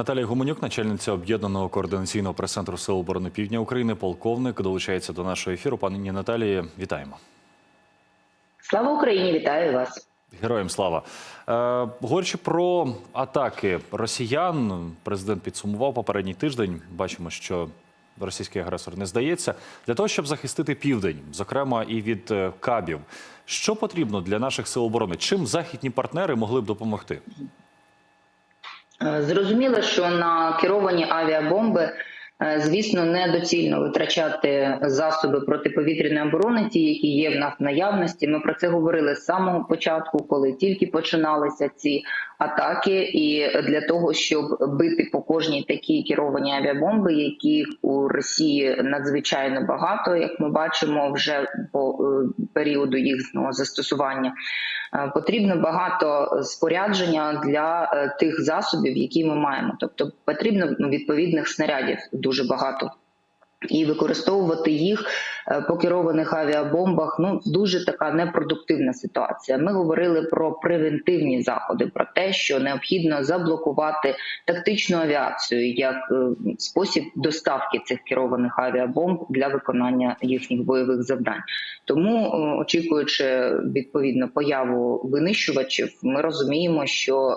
Наталія Гуменюк, начальниця об'єднаного координаційного прес-центру Сил оборони Півдня України, полковник, долучається до нашого ефіру. Пані Наталії, вітаємо. Слава Україні! Вітаю вас. Героям слава. Е, говорячи про атаки росіян, президент підсумував попередній тиждень. Бачимо, що російський агресор не здається для того, щоб захистити південь, зокрема і від е, кабів. Що потрібно для наших сил оборони? Чим західні партнери могли б допомогти? Е, Зрозуміло, що на керовані авіабомби, е, звісно, недоцільно витрачати засоби протиповітряної оборони, ті, які є в нас в наявності. Ми про це говорили з самого початку, коли тільки починалися ці атаки, і для того, щоб бити по кожній такій керовані авіабомби, яких у Росії надзвичайно багато, як ми бачимо, вже по е, періоду їхнього застосування. Е, Потрібно багато спорядження для е, тих засобів, які ми маємо. Тобто потрібно відповідних снарядів дуже багато. І використовувати їх е, по керованих авіабомбах ну дуже така непродуктивна ситуація. Ми говорили про превентивні заходи, про те, що необхідно заблокувати тактичну авіацію як е, спосіб доставки цих керованих авіабомб для виконання їхніх бойових завдань. Тому, е, очікуючи відповідно появу винищувачів, ми розуміємо, що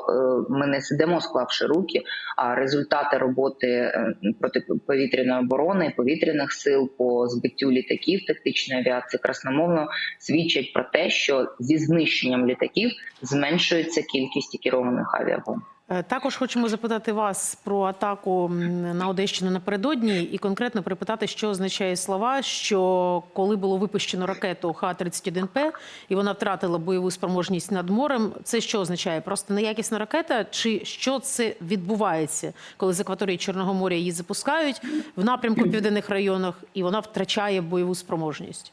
ми не сидимо, склавши руки, а результати роботи протиповітряної оборони, повітряних сил по збиттю літаків тактичної авіації красномовно свідчать про те, що зі знищенням літаків зменшується кількість керованих авіабомб. Е, Також хочемо запитати вас про атаку на Одещину напередодні і конкретно припитати, що означає слова, що коли було випущено ракету Х-31П і вона втратила бойову спроможність над морем, це що означає? Просто неякісна ракета, чи що це відбувається, коли з акваторії Чорного моря її запускають в напрямку південних районах, і вона втрачає бойову спроможність?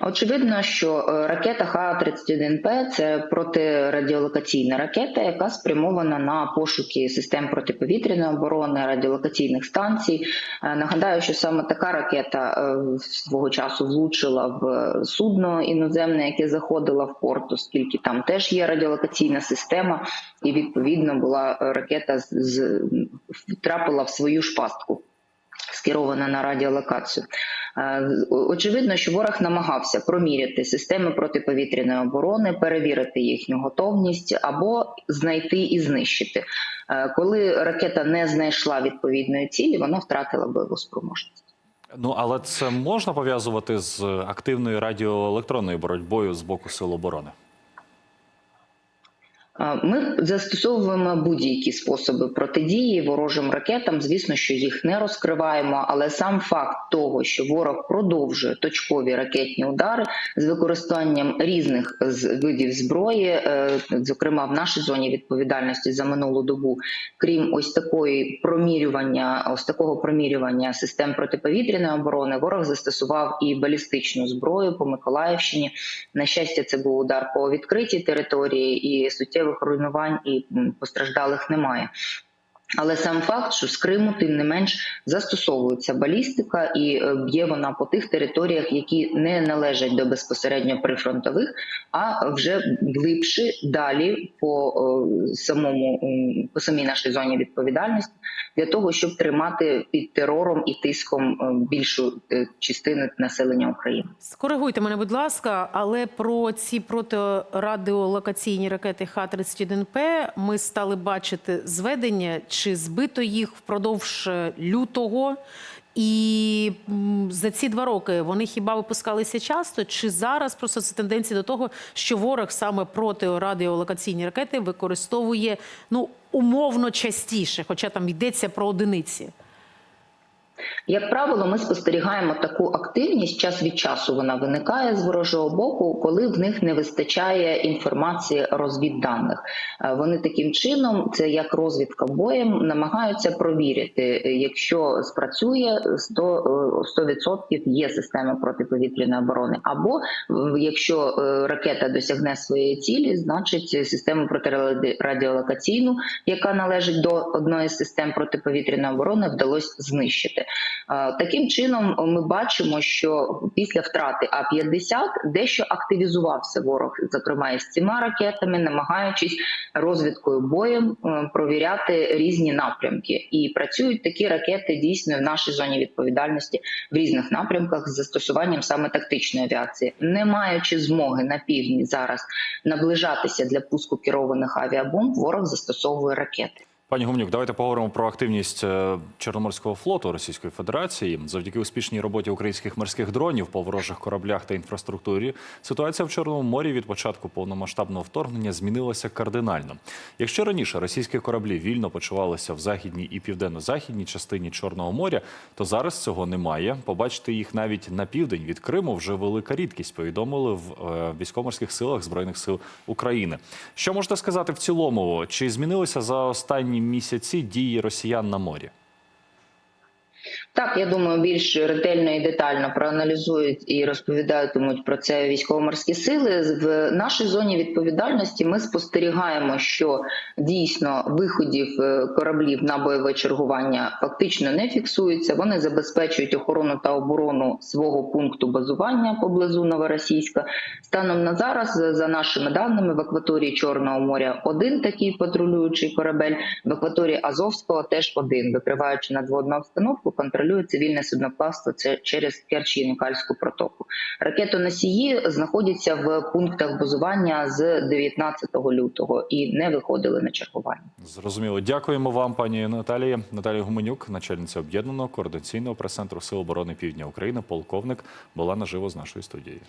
Очевидно, що е, ракета Х-31П це протирадіолокаційна ракета, яка спрямована на пошуки систем протиповітряної оборони, радіолокаційних станцій. Е, Нагадаю, що саме така ракета е, свого часу влучила в судно іноземне, яке заходило в порт, оскільки там теж є радіолокаційна система, і відповідно була ракета з, втрапила в свою ж пастку. Скерована на радіолокацію. Е, Очевидно, що ворог намагався проміряти системи протиповітряної оборони, перевірити їхню готовність або знайти і знищити. Е, Коли ракета не знайшла відповідної цілі, вона втратила бойову спроможність. Ну але це можна пов'язувати з активною радіоелектронною боротьбою з боку сил оборони. Ми застосовуємо будь-які способи протидії ворожим ракетам. Звісно, що їх не розкриваємо, але сам факт того, що ворог продовжує точкові ракетні удари з використанням різних видів зброї, е, зокрема в нашій зоні відповідальності за минулу добу, крім ось такої промірювання, ось такого промірювання систем протиповітряної оборони, ворог застосував і балістичну зброю по Миколаївщині. На щастя, це був удар по відкритій території і руйнувань і постраждалих немає. Але сам факт, що з Криму, тим не менш, застосовується балістика, і е, б'є вона по тих територіях, які не належать до безпосередньо прифронтових, а вже глибше далі по е, самому по самій нашій зоні відповідальності для того, щоб тримати під терором і тиском е, більшу частину населення України. Скоригуйте мене, будь ласка, але про ці протирадіолокаційні ракети Х-31П ми стали бачити зведення, чи збито їх впродовж е, лютого. І за ці два роки вони хіба випускалися часто? Чи зараз просто це тенденція до того, що ворог саме протирадіолокаційні ракети використовує ну умовно частіше, хоча там йдеться про одиниці? Як правило, ми спостерігаємо таку активність час від часу. Вона виникає з ворожого боку, коли в них не вистачає інформації розвідданих. Е, Вони таким чином, це як розвідка боєм, намагаються провірити, е, якщо спрацює 100%, е, 100% є система протиповітряної оборони, або якщо е, ракета досягне своєї цілі, значить систему протирадіолокаційну, яка належить до одної з систем протиповітряної оборони, вдалося знищити. Е, Таким чином, ми бачимо, що після втрати А-50 дещо активізувався ворог, зокрема із цими ракетами, намагаючись розвідкою боєм е, провіряти різні напрямки. І працюють такі ракети дійсно в нашій зоні відповідальності в різних напрямках з застосуванням саме тактичної авіації, не маючи змоги на півдні зараз наближатися для пуску керованих авіабомб, ворог застосовує ракети. Пані Гумнюк, давайте поговоримо про активність е, Чорноморського флоту Російської Федерації. Завдяки успішній роботі українських морських дронів по ворожих кораблях та інфраструктурі. Ситуація в Чорному морі від початку повномасштабного вторгнення змінилася кардинально. Якщо раніше російські кораблі вільно почувалися в західній і південно-західній частині Чорного моря, то зараз цього немає. Побачити їх навіть на південь від Криму вже велика рідкість. Повідомили в е, військово-морських силах збройних сил України. Що можете сказати в цілому? Чи змінилися за останні місяці дії росіян на морі? Так, я думаю, більш ретельно і детально проаналізують і розповідатимуть про це військово-морські сили. В нашій зоні відповідальності ми спостерігаємо, що дійсно виходів е, кораблів на бойове чергування фактично не фіксується. Вони забезпечують охорону та оборону свого пункту базування поблизу Новоросійська. Станом на зараз, за нашими даними, в акваторії Чорного моря один такий патрулюючий корабель, в акваторії Азовського теж один, викриваючи надводну обстановку, контролює цивільне судноплавство це через Керчь-Янікальську протоку. Ракетоносії знаходяться в пунктах базування з 19 лютого і не виходили на чергування. Зрозуміло. Дякуємо вам, пані Наталія. Наталія Гуменюк, начальниця об'єднаного координаційного прес-центру Сил оборони Півдня України, полковник, була наживо з нашою студією.